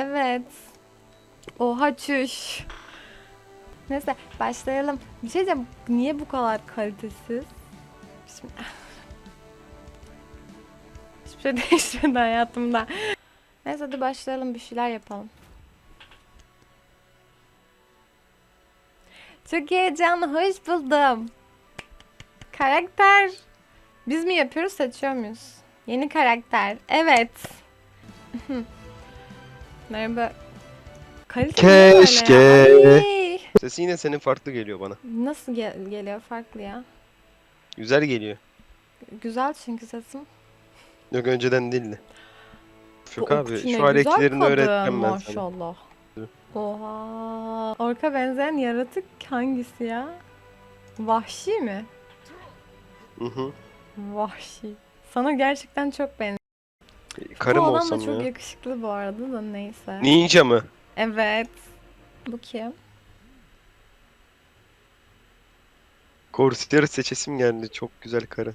Evet. Oha çüş. Neyse başlayalım. Bir şey diyeceğim. Niye bu kadar kalitesiz? Bismillah. Hiçbir şey değişmedi hayatımda. Neyse hadi başlayalım bir şeyler yapalım. Çok heyecanlı, hoş buldum. Karakter. Biz mi yapıyoruz, seçiyor muyuz? Yeni karakter. Evet. Merhaba. Kalite niye böyle Keşke. ya? Ay! Sesi yine senin farklı geliyor bana. Nasıl gel- geliyor farklı ya? Güzel geliyor. Güzel çünkü sesim. Yok önceden değildi. Yok Bu abi Okti ne şu hareketlerini güzel kadın, öğreteceğim ben sana. Maşallah. Oha. Orka benzeyen yaratık hangisi ya? Vahşi mi? Hı hı. Vahşi. Sana gerçekten çok benziyor. Karım bu adam olsam da çok ya. yakışıklı bu arada da neyse. Ninja mı? Evet. Bu kim? Corsair seçesim geldi. Çok güzel karı.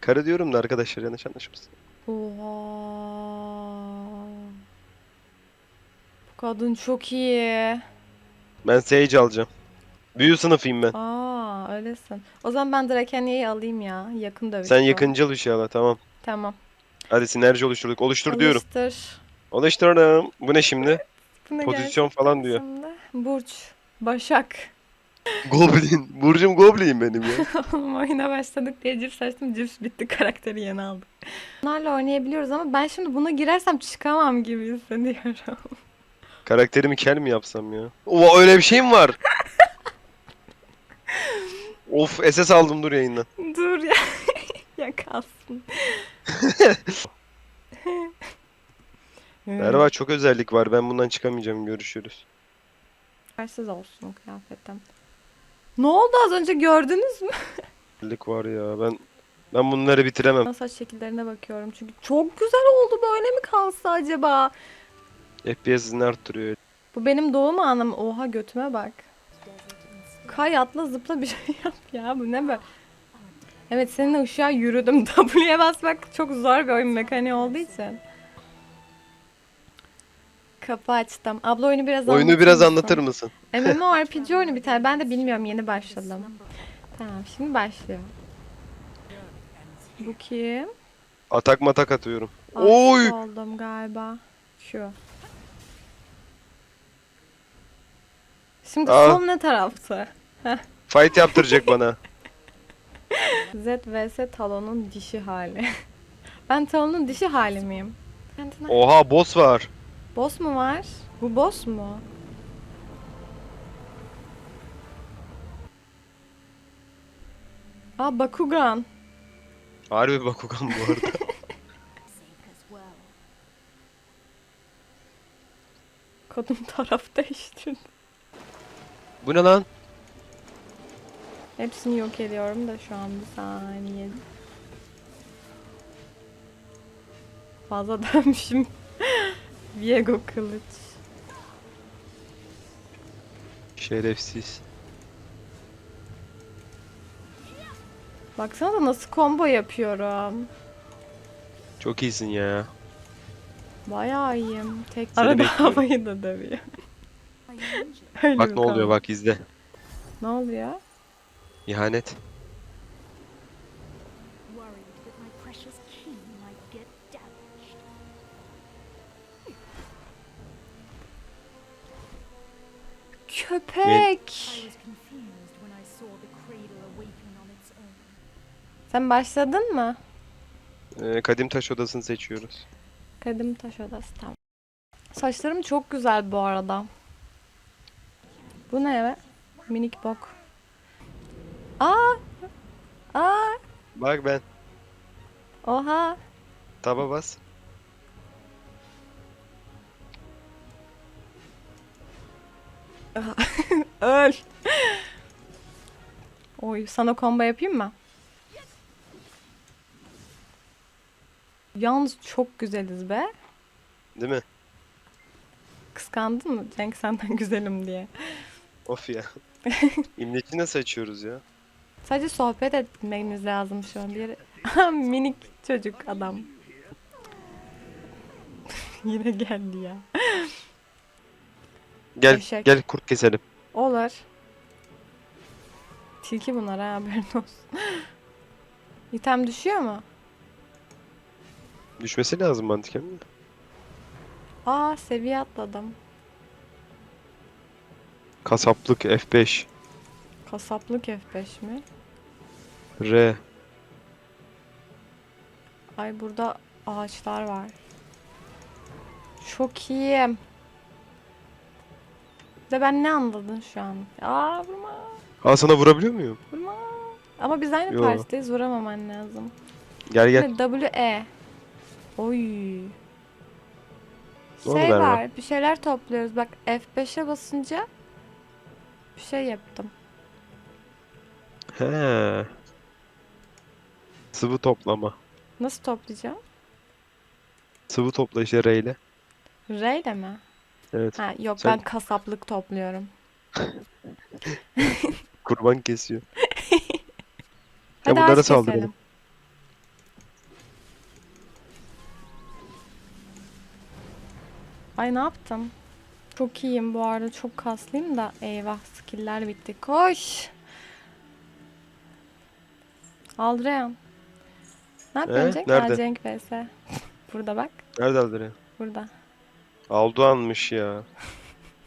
Karı diyorum da arkadaşlar yanlış anlaşılmasın. Oha. Bu kadın çok iyi. Ben Sage alacağım. Büyü sınıfıyım ben. Aa, öylesin. O zaman ben Drakenia'yı alayım ya. Yakın dövüş Sen bu. yakıncıl al tamam. Tamam. Hadi sinerji oluşturduk. Oluştur diyorum. Alıştır. Oluşturdum. Bu ne şimdi? Bu ne Pozisyon falan diyor. de? Burç. Başak. Goblin. Burcum Goblin benim ya. Oğlum oyuna başladık diye cips açtım. Cips bitti. Karakteri yeni aldık. Bunlarla oynayabiliyoruz ama ben şimdi buna girersem çıkamam gibi hissediyorum. Karakterimi kel mi yapsam ya? Oo öyle bir şey mi var? Of SS aldım dur yayından. Dur ya. ya kalsın. Merhaba çok özellik var. Ben bundan çıkamayacağım. Görüşürüz. Yersiz olsun o kıyafetim. Ne oldu az önce gördünüz mü? Özellik var ya. Ben ben bunları bitiremem. Saç şekillerine bakıyorum çünkü çok güzel oldu böyle mi kalsa acaba? FPS'ini arttırıyor. Bu benim doğum anım. Oha götüme bak. Kay atla zıpla bir şey yap ya bu ne böyle? Evet seninle ışığa yürüdüm. W'ye basmak çok zor bir oyun mekaniği olduğu için. Kapı açtım. Abla oyunu biraz Oyunu anlatır biraz mısın? anlatır mısın? MMORPG oyunu bir tane. Ben de bilmiyorum yeni başladım. Tamam şimdi başlıyor. Bu kim? Atak matak atıyorum. Aşık Oy! oldum galiba. Şu. Şimdi Aa. sol ne tarafta? Fight yaptıracak bana. Z vs Talon'un dişi hali. ben Talon'un dişi hali miyim? Kendine... Oha boss var. Boss mu var? Bu boss mu? Aa Bakugan. Harbi Bakugan bu arada. Kadın taraf değiştirdi. bu ne lan? Hepsini yok ediyorum da şu an bir saniye. Fazla dönmüşüm. Viego kılıç. Şerefsiz. Baksana da nasıl combo yapıyorum. Çok iyisin ya. Bayağı iyiyim. Tek Seni arada bekliyorum. havayı da dövüyor. Öyle Bak ne oluyor bak izle. Ne oluyor? İhanet. Köpek. Sen başladın mı? Ee, kadim taş odasını seçiyoruz. Kadim taş odası tamam. Saçlarım çok güzel bu arada. Bu ne be? Minik bok. Aa! Aa! Bak ben. Oha! Taba bas. Öl! Oy sana combo yapayım mı? Yalnız çok güzeliz be. Değil mi? Kıskandın mı Cenk senden güzelim diye. Of ya. İmleci nasıl açıyoruz ya? Sadece sohbet etmemiz lazım şu an. Diğeri... Minik çocuk adam. Yine geldi ya. Gel Eşek. gel kurt keselim. Olur. Tilki bunlar ha haberin olsun. İtem düşüyor mu? Düşmesi lazım mantıken. Aa seviye atladım. Kasaplık F5. Kasaplık F5 mi? R. Ay burada ağaçlar var. Çok iyiyim. De ben ne anladın şu an? Aa vurma. Aa sana vurabiliyor muyum? Vurma. Ama biz aynı Yo. partideyiz vuramaman lazım. Gel gel. W E. Oy. Doğru Şey var, bir şeyler topluyoruz. Bak F5'e basınca bir şey yaptım. He. Sıvı toplama. Nasıl toplayacağım? Sıvı topla işte R ile. R ile mi? Evet. Ha yok Sen- ben kasaplık topluyorum. Kurban kesiyor. Hadi bunlara ağaç saldıralım. keselim. Ay ne yaptım? Çok iyiyim bu arada. Çok kaslıyım da. Eyvah skill'ler bitti. Koş. Aldırayım. Ne yapıyorsun Ee, Cenk? nerede? Aa, Cenk vs. Burada bak. Nerede Aldırı? Burada. Aldoğan'mış ya.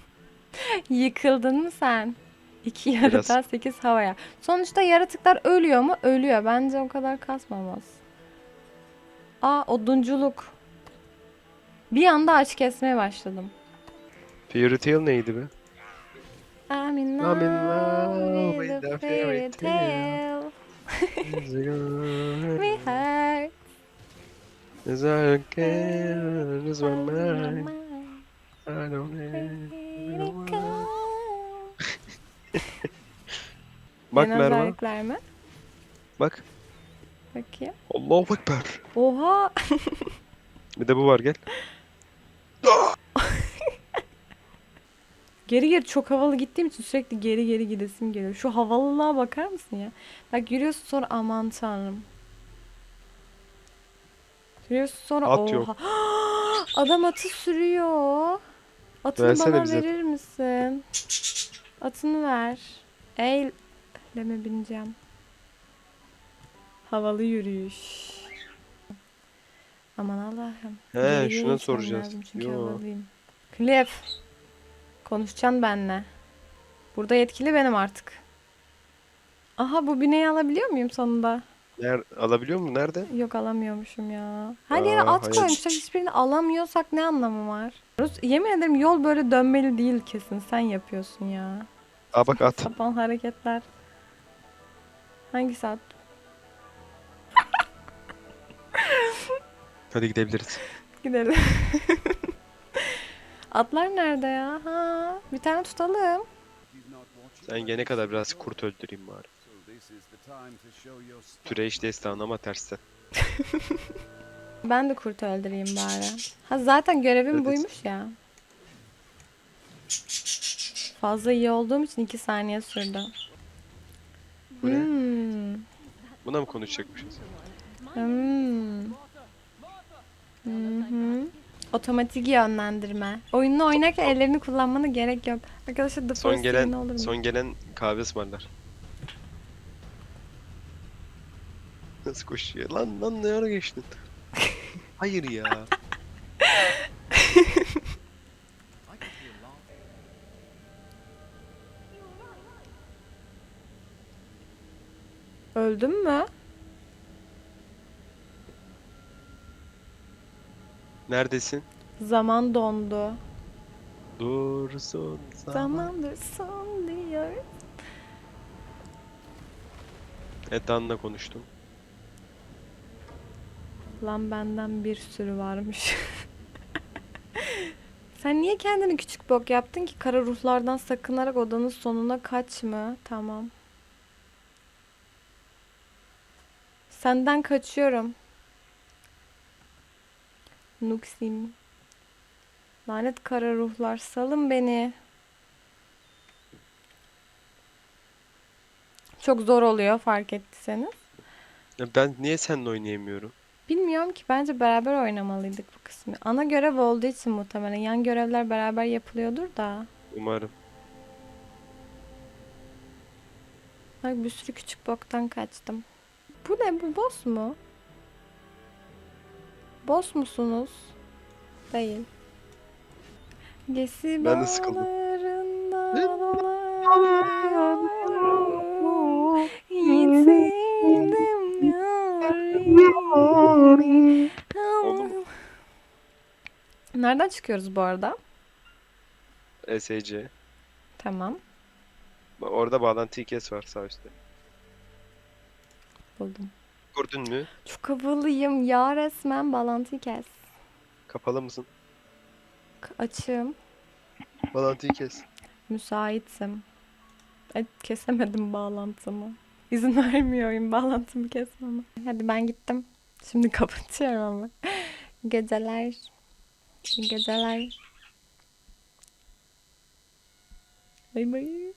Yıkıldın mı sen? İki yaratığa sekiz havaya. Sonuçta yaratıklar ölüyor mu? Ölüyor. Bence o kadar kasmamaz. Aa odunculuk. Bir anda ağaç kesmeye başladım. Fairy Tail neydi be? I'm in I'm in love love with a fairy tale. We heard Is I care, is my mind, I don't know. Bak Merve, mi? bak. Bakayım. Allahu Ekber. Oha. Bir de bu var gel. Geri geri çok havalı gittiğim için sürekli geri geri gidesim geliyor. Şu havalılığa bakar mısın ya? Bak yürüyorsun sonra aman tanrım. Yürüyorsun sonra At oha. yok. Adam atı sürüyor. Atını Versene bana bize. verir misin? Atını ver. Eyle mi bineceğim? Havalı yürüyüş. Aman Allah'ım. He, şuna soracağız. lazım çünkü Yo. havalıyım. Cliff. Konuşacaksın benimle. Burada yetkili benim artık. Aha bu bineği alabiliyor muyum sonunda? Ner alabiliyor mu? Nerede? Yok alamıyormuşum ya. Her yere Aa, at hayır. koymuşlar. Hiçbirini alamıyorsak ne anlamı var? Rus, yemin ederim yol böyle dönmeli değil kesin. Sen yapıyorsun ya. Aa bak at. Sapan hareketler. Hangisi at? Hadi gidebiliriz. Gidelim. Atlar nerede ya? Ha, bir tane tutalım. Sen gene kadar biraz kurt öldüreyim bari. Türeş destanı ama tersten. Ben de kurt öldüreyim bari. Ha zaten görevim Evet. buymuş ya. Fazla iyi olduğum için 2 saniye sürdü. Bu ne? Hmm. Buna mı konuşacakmışız? Hmm. Hı hı. Otomatik yönlendirme. Oyununu oynarken ellerini kullanmana gerek yok. Arkadaşlar The Son gelen olur mu? son gelen kahve ısmarlar. Nasıl koşuyor? Lan lan ne ara geçtin? Hayır ya. Öldün mü? Neredesin? Zaman dondu. Dursun zaman. Zamandır son diyor. Edan'la konuştum. Lan benden bir sürü varmış. Sen niye kendini küçük bok yaptın ki? Kara ruhlardan sakınarak odanın sonuna kaçma. Tamam. Senden kaçıyorum. Nuksim. Lanet kara ruhlar salın beni. Çok zor oluyor fark ettiyseniz. Ya ben niye seninle oynayamıyorum? Bilmiyorum ki bence beraber oynamalıydık bu kısmı. Ana görev olduğu için muhtemelen yan görevler beraber yapılıyordur da. Umarım. Bak bir sürü küçük boktan kaçtım. Bu ne bu boss mu? Boss musunuz? Değil. Gesi Ben de sıkıldım. Nereden çıkıyoruz bu arada? SC. Tamam. Orada bağlantıyı kes var sağ üstte. Buldum. Gördün mü? Çok havalıyım ya resmen bağlantıyı kes. Kapalı mısın? Açığım. Bağlantıyı kes. Müsaitim. E, kesemedim bağlantımı. İzin vermiyor oyun bağlantımı kesmeme. Hadi ben gittim. Şimdi kapatıyorum ama. Geceler. Geceler. Bay bay.